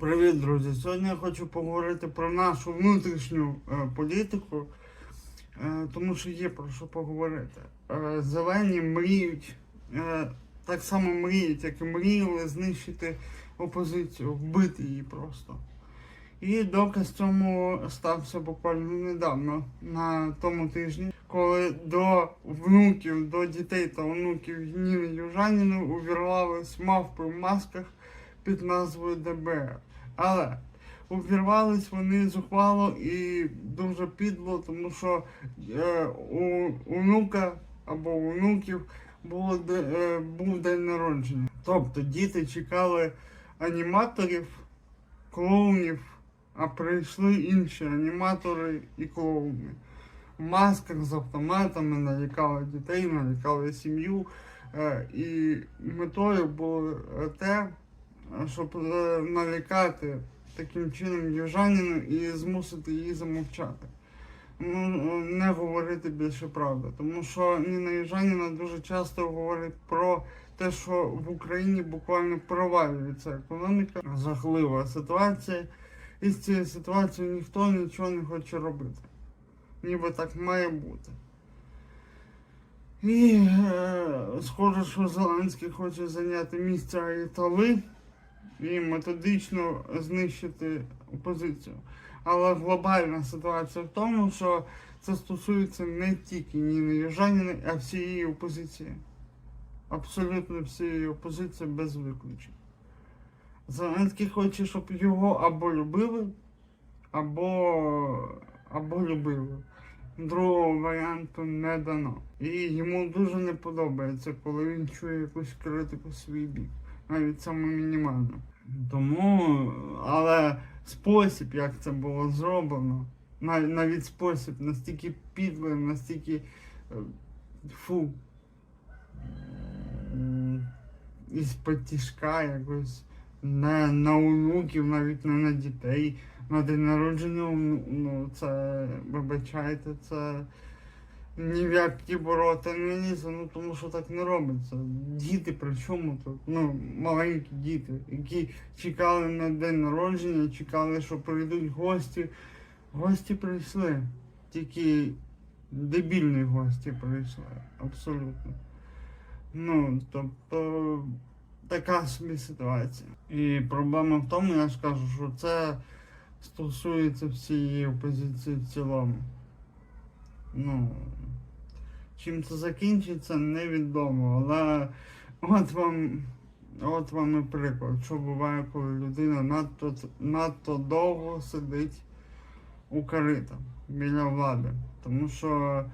Привіт, друзі! Сьогодні я хочу поговорити про нашу внутрішню е, політику, е, тому що є про що поговорити. Е, зелені мріють, е, так само мріють, як і мріяли знищити опозицію, вбити її просто. І доказ цьому стався буквально недавно, на тому тижні, коли до внуків, до дітей та онуків Ніни Южаніни увірвались мавпи в масках під назвою ДБР. Але увірвались вони зухвало і дуже підло, тому що е, у онука або онуків було, е, був день народження. Тобто діти чекали аніматорів, клоунів, а прийшли інші аніматори і клоуни. В масках з автоматами налякали дітей, налякали сім'ю. Е, і метою було те, щоб е, налякати таким чином южанину і змусити її замовчати. Ну, не говорити більше правди. Тому що Ніна Южаніна дуже часто говорить про те, що в Україні буквально провалюється економіка, жахлива ситуація. І з цією ситуацією ніхто нічого не хоче робити. Ніби так має бути. І е, схоже, що Зеленський хоче зайняти місце Айтали і методично знищити опозицію. Але глобальна ситуація в тому, що це стосується не тільки Ніни Южаніни, а всієї опозиції. Абсолютно всієї опозиції без виключень. Зеленський хоче, щоб його або любили, або, або любили. Другого варіанту не дано. І йому дуже не подобається, коли він чує якусь критику свій бік. Навіть саме мінімально. Тому, але спосіб, як це було зроблено, нав- навіть спосіб настільки підлий, настільки е, фу. Із потішка якось не на онуків, навіть не на дітей. На день народження, ну, ну це, вибачайте, це ні в які ворота не лізе, ну тому що так не робиться. Діти при чому тут? Ну, маленькі діти, які чекали на день народження, чекали, що прийдуть гості. Гості прийшли. Тільки дебільні гості прийшли. Абсолютно. Ну, тобто така собі ситуація. І проблема в тому, я ж кажу, що це стосується всієї опозиції в цілому. Ну, чим це закінчиться, невідомо. Але от вам, от вам і приклад, що буває, коли людина надто, надто довго сидить у корита біля влади. Тому що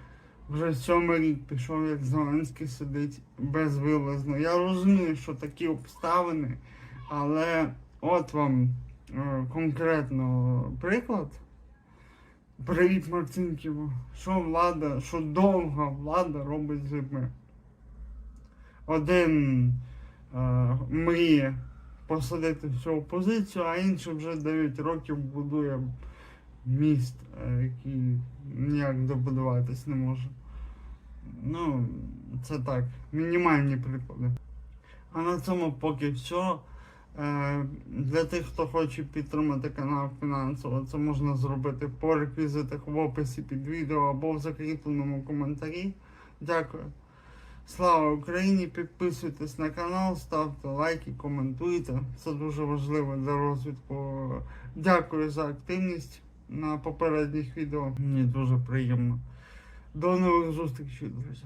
вже сьомий рік пішов, як Зеленський сидить безвилазно. Я розумію, що такі обставини, але от вам е, конкретно приклад. Привіт, Марцинківу. Що влада, що довга влада робить з людьми. Один е, мріє посадити всю опозицію, а інший вже 9 років будує міст, е, який ніяк добудуватись не може. Ну, це так, мінімальні приклади. А на цьому поки все. Е, Для тих, хто хоче підтримати канал фінансово, це можна зробити по реквізитах в описі під відео або в закріпленому коментарі. Дякую. Слава Україні! Підписуйтесь на канал, ставте лайки, коментуйте. Це дуже важливо для розвитку. Дякую за активність на попередніх відео. Мені дуже приємно. До нових зустрічей, друзі.